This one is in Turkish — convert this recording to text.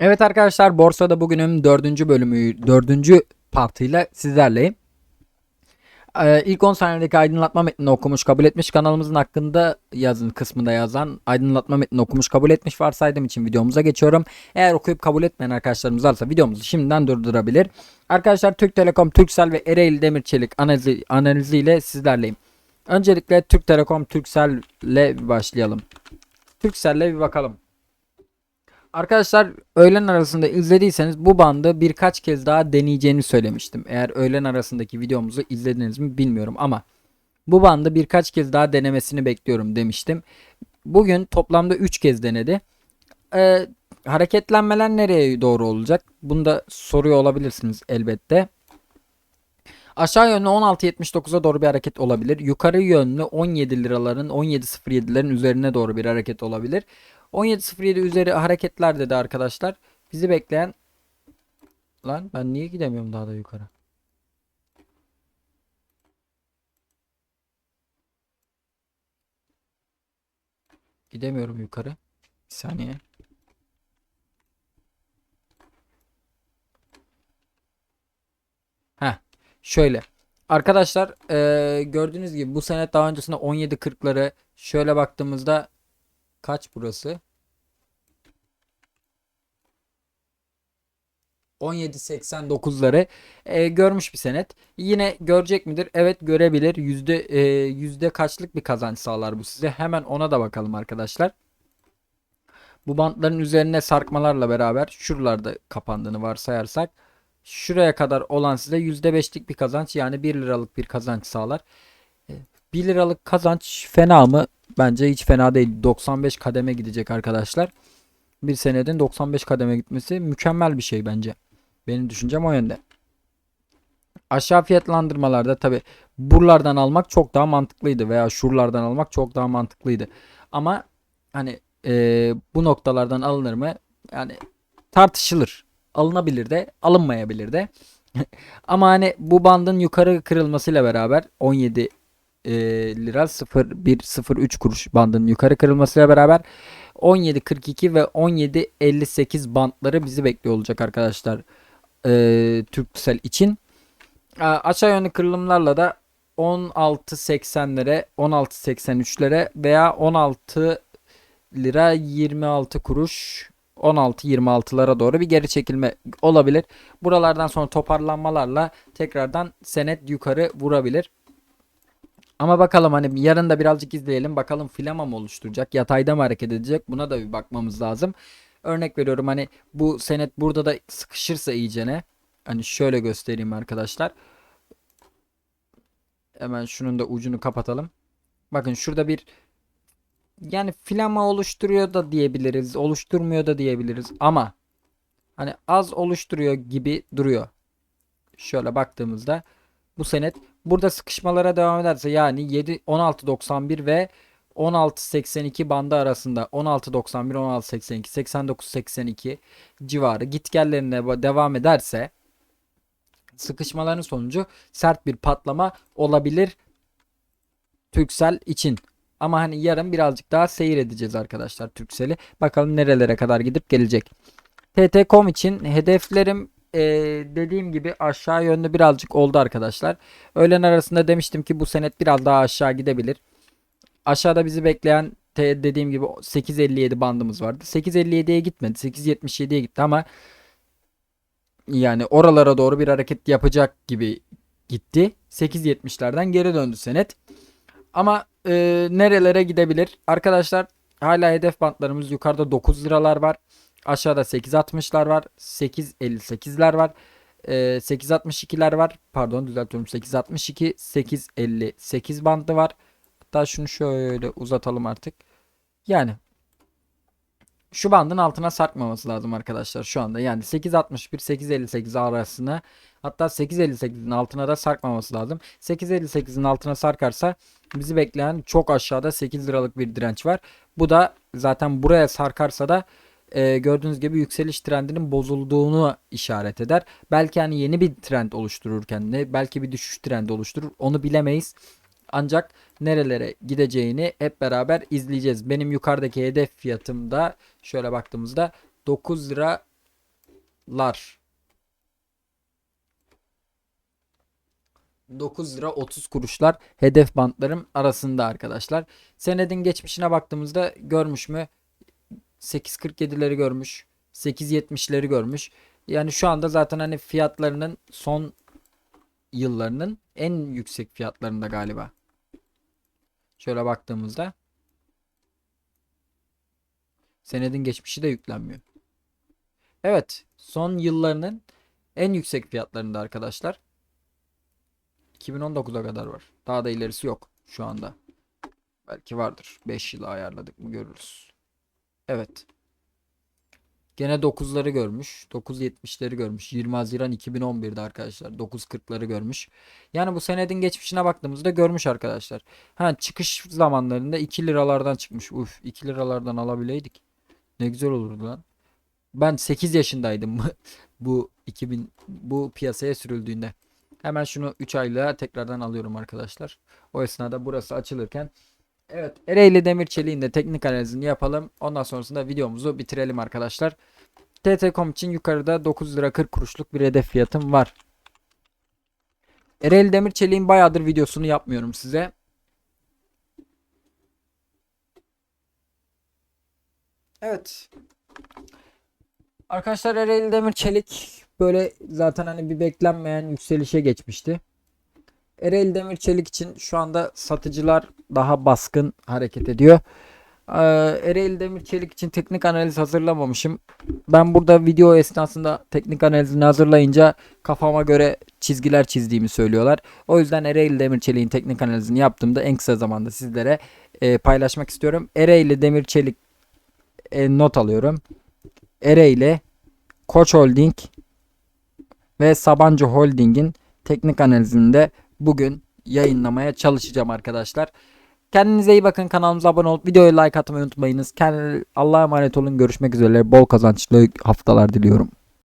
Evet arkadaşlar borsada bugünün dördüncü bölümü, dördüncü partıyla sizlerleyim. Ee, ilk 10 saniyedeki aydınlatma metnini okumuş kabul etmiş kanalımızın hakkında yazın kısmında yazan aydınlatma metnini okumuş kabul etmiş varsaydım için videomuza geçiyorum. Eğer okuyup kabul etmeyen arkadaşlarımız varsa videomuzu şimdiden durdurabilir. Arkadaşlar Türk Telekom, Turkcell ve Ereğli Demirçelik analizi, analiziyle sizlerleyim. Öncelikle Türk Telekom, bir başlayalım. Turkcell'le bir bakalım. Arkadaşlar öğlen arasında izlediyseniz bu bandı birkaç kez daha deneyeceğini söylemiştim. Eğer öğlen arasındaki videomuzu izlediniz mi bilmiyorum ama bu bandı birkaç kez daha denemesini bekliyorum demiştim. Bugün toplamda 3 kez denedi. Ee, hareketlenmeler nereye doğru olacak? Bunu da soruyor olabilirsiniz elbette. Aşağı yönlü 16.79'a doğru bir hareket olabilir. Yukarı yönlü 17 liraların 17.07'lerin üzerine doğru bir hareket olabilir. 17.07 üzeri hareketler dedi arkadaşlar. Bizi bekleyen Lan ben niye gidemiyorum daha da yukarı? Gidemiyorum yukarı. Bir saniye. Heh. Şöyle. Arkadaşlar eee, gördüğünüz gibi bu sene daha öncesinde 17.40'ları şöyle baktığımızda kaç burası? 17.89'ları e, görmüş bir senet. Yine görecek midir? Evet görebilir. Yüzde e, yüzde kaçlık bir kazanç sağlar bu size? Hemen ona da bakalım arkadaşlar. Bu bantların üzerine sarkmalarla beraber şuralarda kapandığını varsayarsak şuraya kadar olan size %5'lik bir kazanç yani 1 liralık bir kazanç sağlar. E, 1 liralık kazanç fena mı? Bence hiç fena değil. 95 kademe gidecek arkadaşlar. Bir senedin 95 kademe gitmesi mükemmel bir şey bence. Benim düşüncem o yönde. Aşağı fiyatlandırmalarda tabi buralardan almak çok daha mantıklıydı veya şuralardan almak çok daha mantıklıydı. Ama hani e, bu noktalardan alınır mı? Yani tartışılır. Alınabilir de alınmayabilir de. Ama hani bu bandın yukarı kırılmasıyla beraber 17 e, lira 0103 kuruş bandının yukarı kırılmasıyla beraber 17.42 ve 17.58 bantları bizi bekliyor olacak arkadaşlar e, Turkcell için. E, aşağı yönlü kırılımlarla da 16.80'lere 16.83'lere veya 16 lira 26 kuruş 16-26'lara doğru bir geri çekilme olabilir. Buralardan sonra toparlanmalarla tekrardan senet yukarı vurabilir. Ama bakalım hani yarın da birazcık izleyelim. Bakalım flama mı oluşturacak? Yatayda mı hareket edecek? Buna da bir bakmamız lazım. Örnek veriyorum hani bu senet burada da sıkışırsa iyicene. Hani şöyle göstereyim arkadaşlar. Hemen şunun da ucunu kapatalım. Bakın şurada bir yani flama oluşturuyor da diyebiliriz. Oluşturmuyor da diyebiliriz. Ama hani az oluşturuyor gibi duruyor. Şöyle baktığımızda bu senet burada sıkışmalara devam ederse yani 7 16.91 ve 16.82 bandı arasında 16.91 16.82 89.82 civarı gitgellerine devam ederse sıkışmaların sonucu sert bir patlama olabilir Türksel için. Ama hani yarın birazcık daha seyir edeceğiz arkadaşlar Türksel'i. Bakalım nerelere kadar gidip gelecek. TT.com için hedeflerim e, dediğim gibi aşağı yönlü birazcık oldu arkadaşlar. Öğlen arasında demiştim ki bu senet biraz daha aşağı gidebilir. Aşağıda bizi bekleyen dediğim gibi 8.57 bandımız vardı. 8.57'ye gitmedi. 8.77'ye gitti ama yani oralara doğru bir hareket yapacak gibi gitti. 8.70'lerden geri döndü senet. Ama e, nerelere gidebilir? Arkadaşlar hala hedef bantlarımız yukarıda 9 liralar var. Aşağıda 8.60'lar var. 8.58'ler var. E, 8.62'ler var. Pardon düzeltiyorum. 8.62, 8.58 bandı var. Hatta şunu şöyle uzatalım artık. Yani şu bandın altına sarkmaması lazım arkadaşlar şu anda. Yani 8.61 8.58 arasına hatta 8.58'in altına da sarkmaması lazım. 8.58'in altına sarkarsa bizi bekleyen çok aşağıda 8 liralık bir direnç var. Bu da zaten buraya sarkarsa da e, gördüğünüz gibi yükseliş trendinin bozulduğunu işaret eder. Belki hani yeni bir trend oluşturur kendine. Belki bir düşüş trendi oluşturur. Onu bilemeyiz. Ancak nerelere gideceğini hep beraber izleyeceğiz. Benim yukarıdaki hedef fiyatım da şöyle baktığımızda 9 lira bantlar 9 lira 30 kuruşlar hedef bantlarım arasında arkadaşlar. Senedin geçmişine baktığımızda görmüş mü? 8.47'leri görmüş. 8.70'leri görmüş. Yani şu anda zaten hani fiyatlarının son yıllarının en yüksek fiyatlarında galiba. Şöyle baktığımızda senedin geçmişi de yüklenmiyor. Evet, son yıllarının en yüksek fiyatlarında arkadaşlar. 2019'a kadar var. Daha da ilerisi yok şu anda. Belki vardır. 5 yıla ayarladık mı görürüz. Evet. Gene 9'ları görmüş. 9.70'leri görmüş. 20 Haziran 2011'de arkadaşlar. 9.40'ları görmüş. Yani bu senedin geçmişine baktığımızda görmüş arkadaşlar. Ha çıkış zamanlarında 2 liralardan çıkmış. Uf 2 liralardan alabileydik. Ne güzel olurdu lan. Ben 8 yaşındaydım bu 2000 bu piyasaya sürüldüğünde. Hemen şunu 3 aylığa tekrardan alıyorum arkadaşlar. O esnada burası açılırken Evet Ereğli Demir Çelik'in de teknik analizini yapalım. Ondan sonrasında videomuzu bitirelim arkadaşlar. TT.com için yukarıda 9 lira 40 kuruşluk bir hedef fiyatım var. Ereğli Demir Çelik'in bayağıdır videosunu yapmıyorum size. Evet. Arkadaşlar Ereğli Demir Çelik böyle zaten hani bir beklenmeyen yükselişe geçmişti. Ereğli Demir Çelik için şu anda satıcılar daha baskın hareket ediyor. Ee, Ereğli Demir Çelik için teknik analiz hazırlamamışım. Ben burada video esnasında teknik analizini hazırlayınca kafama göre çizgiler çizdiğimi söylüyorlar. O yüzden Ereğli Demir Çelik'in teknik analizini yaptığımda en kısa zamanda sizlere e, paylaşmak istiyorum. Ereğli Demir Çelik e, not alıyorum. Ereğli, Koç Holding ve Sabancı Holding'in teknik analizinde bugün yayınlamaya çalışacağım arkadaşlar. Kendinize iyi bakın. Kanalımıza abone olup videoya like atmayı unutmayınız. Kendinize Allah'a emanet olun. Görüşmek üzere. Bol kazançlı haftalar diliyorum.